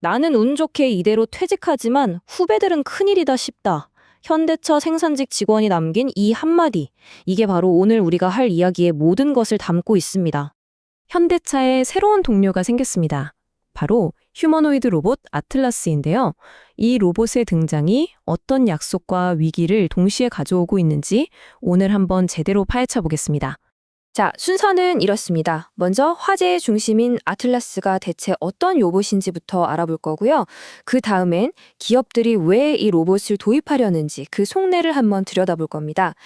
나는 운 좋게 이대로 퇴직하지만 후배들은 큰일이다 싶다. 현대차 생산직 직원이 남긴 이 한마디. 이게 바로 오늘 우리가 할 이야기의 모든 것을 담고 있습니다. 현대차에 새로운 동료가 생겼습니다. 바로 휴머노이드 로봇 아틀라스인데요. 이 로봇의 등장이 어떤 약속과 위기를 동시에 가져오고 있는지 오늘 한번 제대로 파헤쳐 보겠습니다. 자, 순서는 이렇습니다. 먼저 화제의 중심인 아틀라스가 대체 어떤 로봇인지부터 알아볼 거고요. 그 다음엔 기업들이 왜 이 로봇을 도입하려는지 그 속내를 한번 들여다볼 겁니다.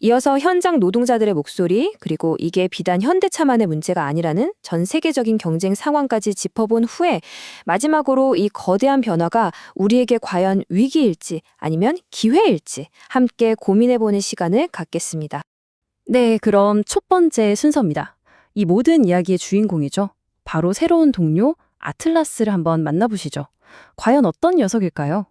이어서 현장 노동자들의 목소리, 그리고 이게 비단 현대차만의 문제가 아니라는 전 세계적인 경쟁 상황까지 짚어본 후에 마지막으로 이 거대한 변화가 우리에게 과연 위기일지 아니면 기회일지 함께 고민해보는 시간을 갖겠습니다. 네, 그럼 첫 번째 순서입니다. 이 모든 이야기의 주인공이죠. 바로 새로운 동료 아틀라스를 한번 만나보시죠. 과연 어떤 녀석일까요?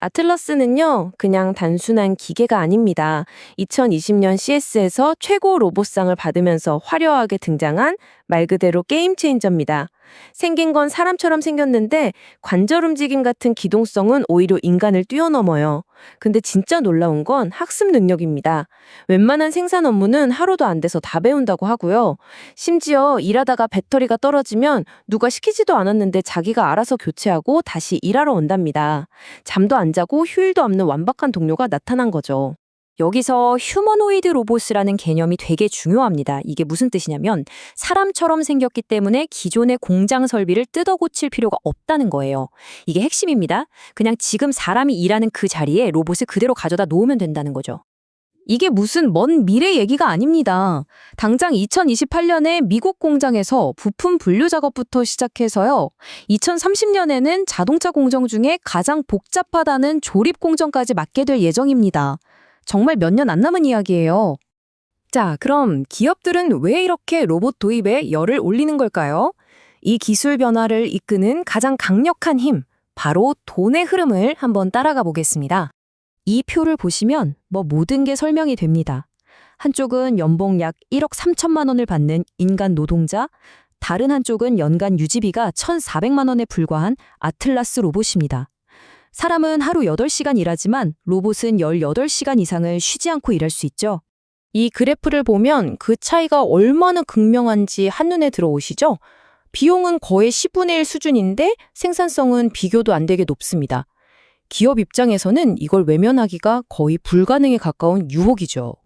아틀라스는요, 그냥 단순한 기계가 아닙니다. 2020년 CS에서 최고 로봇상을 받으면서 화려하게 등장한 말 그대로 게임 체인저입니다. 생긴 건 사람처럼 생겼는데 관절 움직임 같은 기동성은 오히려 인간을 뛰어넘어요. 근데 진짜 놀라운 건 학습 능력입니다. 웬만한 생산 업무는 하루도 안 돼서 다 배운다고 하고요. 심지어 일하다가 배터리가 떨어지면 누가 시키지도 않았는데 자기가 알아서 교체하고 다시 일하러 온답니다. 잠도 안 자고 휴일도 없는 완벽한 동료가 나타난 거죠. 여기서 휴머노이드 로봇이라는 개념이 되게 중요합니다. 이게 무슨 뜻이냐면 사람처럼 생겼기 때문에 기존의 공장 설비를 뜯어 고칠 필요가 없다는 거예요. 이게 핵심입니다. 그냥 지금 사람이 일하는 그 자리에 로봇을 그대로 가져다 놓으면 된다는 거죠. 이게 무슨 먼 미래 얘기가 아닙니다. 당장 2028년에 미국 공장에서 부품 분류 작업부터 시작해서요. 2030년에는 자동차 공정 중에 가장 복잡하다는 조립 공정까지 맡게 될 예정입니다. 정말 몇 년 안 남은 이야기예요. 자, 그럼 기업들은 왜 이렇게 로봇 도입에 열을 올리는 걸까요? 이 기술 변화를 이끄는 가장 강력한 힘, 바로 돈의 흐름을 한번 따라가 보겠습니다. 이 표를 보시면 뭐 모든 게 설명이 됩니다. 한쪽은 연봉 약 1억 3천만 원을 받는 인간 노동자, 다른 한쪽은 연간 유지비가 1,400만 원에 불과한 아틀라스 로봇입니다. 사람은 하루 8시간 일하지만 로봇은 18시간 이상을 쉬지 않고 일할 수 있죠. 이 그래프를 보면 그 차이가 얼마나 극명한지 한눈에 들어오시죠? 비용은 거의 10분의 1 수준인데 생산성은 비교도 안 되게 높습니다. 기업 입장에서는 이걸 외면하기가 거의 불가능에 가까운 유혹이죠.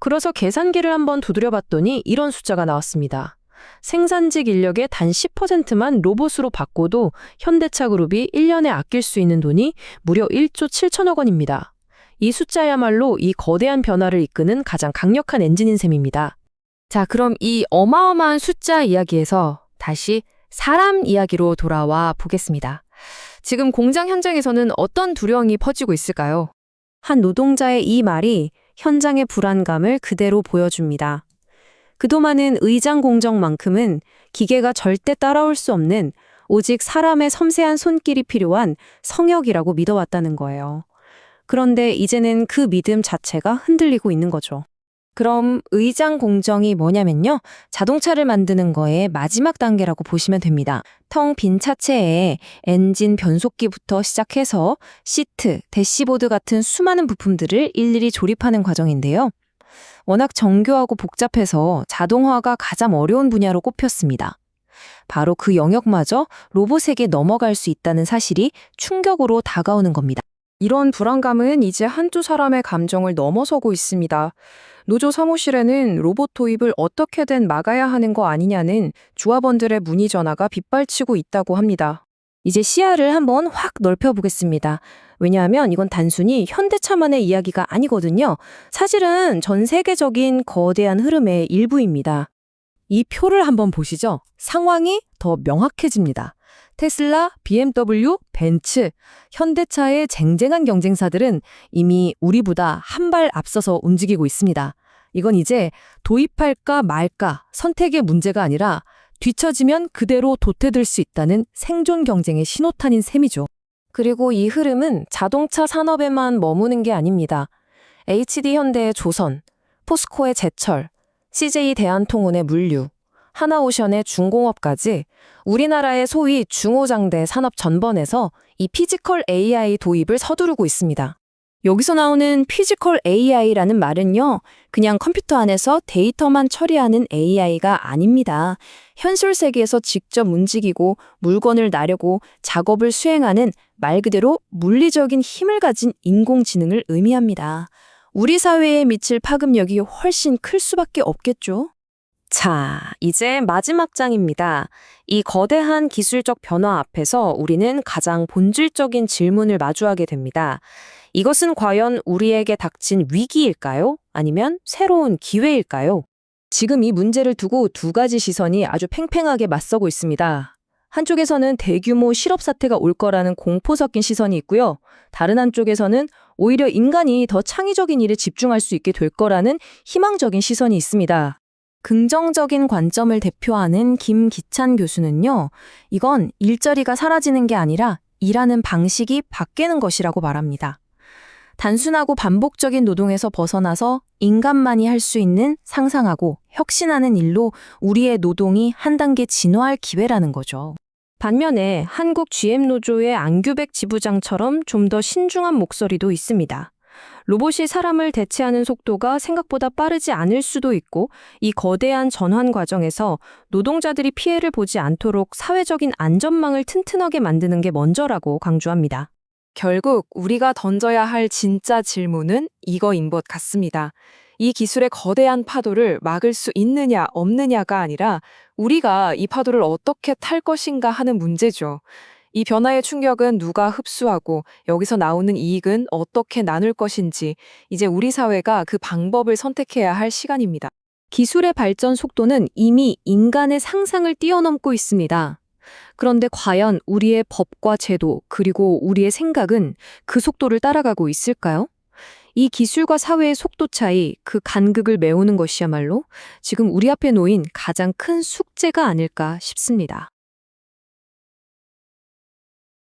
그래서 계산기를 한번 두드려 봤더니 이런 숫자가 나왔습니다. 생산직 인력의 단 10%만 로봇으로 바꿔도 현대차 그룹이 1년에 아낄 수 있는 돈이 무려 1조 7천억 원입니다. 이 숫자야말로 이 거대한 변화를 이끄는 가장 강력한 엔진인 셈입니다. 자, 그럼 이 어마어마한 숫자 이야기에서 다시 사람 이야기로 돌아와 보겠습니다. 지금 공장 현장에서는 어떤 두려움이 퍼지고 있을까요? 한 노동자의 이 말이 현장의 불안감을 그대로 보여줍니다. 그동안은 의장 공정만큼은 기계가 절대 따라올 수 없는 오직 사람의 섬세한 손길이 필요한 성역이라고 믿어왔다는 거예요. 그런데 이제는 그 믿음 자체가 흔들리고 있는 거죠. 그럼 의장 공정이 뭐냐면요. 자동차를 만드는 거의 마지막 단계라고 보시면 됩니다. 텅 빈 차체에 엔진 변속기부터 시작해서 시트, 대시보드 같은 수많은 부품들을 일일이 조립하는 과정인데요. 워낙 정교하고 복잡해서 자동화가 가장 어려운 분야로 꼽혔습니다. 바로 그 영역마저 로봇에게 넘어갈 수 있다는 사실이 충격으로 다가오는 겁니다. 이런 불안감은 이제 한두 사람의 감정을 넘어서고 있습니다. 노조 사무실에는 로봇 도입을 어떻게든 막아야 하는 거 아니냐는 조합원들의 문의 전화가 빗발치고 있다고 합니다. 이제 시야를 한번 확 넓혀보겠습니다. 왜냐하면 이건 단순히 현대차만의 이야기가 아니거든요. 사실은 전 세계적인 거대한 흐름의 일부입니다. 이 표를 한번 보시죠. 상황이 더 명확해집니다. 테슬라, BMW, 벤츠, 현대차의 쟁쟁한 경쟁사들은 이미 우리보다 한 발 앞서서 움직이고 있습니다. 이건 이제 도입할까 말까 선택의 문제가 아니라 뒤처지면 그대로 도태될 수 있다는 생존 경쟁의 신호탄인 셈이죠. 그리고 이 흐름은 자동차 산업에만 머무는 게 아닙니다. HD 현대의 조선, 포스코의 제철, CJ 대한통운의 물류, 하나오션의 중공업까지 우리나라의 소위 중오장대 산업 전반에서 이 피지컬 AI 도입을 서두르고 있습니다. 여기서 나오는 피지컬 AI라는 말은요, 그냥 컴퓨터 안에서 데이터만 처리하는 AI가 아닙니다. 현실 세계에서 직접 움직이고 물건을 나르고 작업을 수행하는 말 그대로 물리적인 힘을 가진 인공지능을 의미합니다. 우리 사회에 미칠 파급력이 훨씬 클 수밖에 없겠죠. 자, 이제 마지막 장입니다. 이 거대한 기술적 변화 앞에서 우리는 가장 본질적인 질문을 마주하게 됩니다. 이것은 과연 우리에게 닥친 위기일까요? 아니면 새로운 기회일까요? 지금 이 문제를 두고 두 가지 시선이 아주 팽팽하게 맞서고 있습니다. 한쪽에서는 대규모 실업 사태가 올 거라는 공포 섞인 시선이 있고요. 다른 한쪽에서는 오히려 인간이 더 창의적인 일에 집중할 수 있게 될 거라는 희망적인 시선이 있습니다. 긍정적인 관점을 대표하는 김기찬 교수는요, 이건 일자리가 사라지는 게 아니라 일하는 방식이 바뀌는 것이라고 말합니다. 단순하고 반복적인 노동에서 벗어나서 인간만이 할 수 있는 상상하고 혁신하는 일로 우리의 노동이 한 단계 진화할 기회라는 거죠. 반면에 한국 GM 노조의 안규백 지부장처럼 좀 더 신중한 목소리도 있습니다. 로봇이 사람을 대체하는 속도가 생각보다 빠르지 않을 수도 있고 이 거대한 전환 과정에서 노동자들이 피해를 보지 않도록 사회적인 안전망을 튼튼하게 만드는 게 먼저라고 강조합니다. 결국 우리가 던져야 할 진짜 질문은 이거인 것 같습니다. 이 기술의 거대한 파도를 막을 수 있느냐 없느냐가 아니라 우리가 이 파도를 어떻게 탈 것인가 하는 문제죠. 이 변화의 충격은 누가 흡수하고 여기서 나오는 이익은 어떻게 나눌 것인지 이제 우리 사회가 그 방법을 선택해야 할 시간입니다. 기술의 발전 속도는 이미 인간의 상상을 뛰어넘고 있습니다. 그런데 과연 우리의 법과 제도, 그리고 우리의 생각은 그 속도를 따라가고 있을까요? 이 기술과 사회의 속도 차이, 그 간극을 메우는 것이야말로 지금 우리 앞에 놓인 가장 큰 숙제가 아닐까 싶습니다.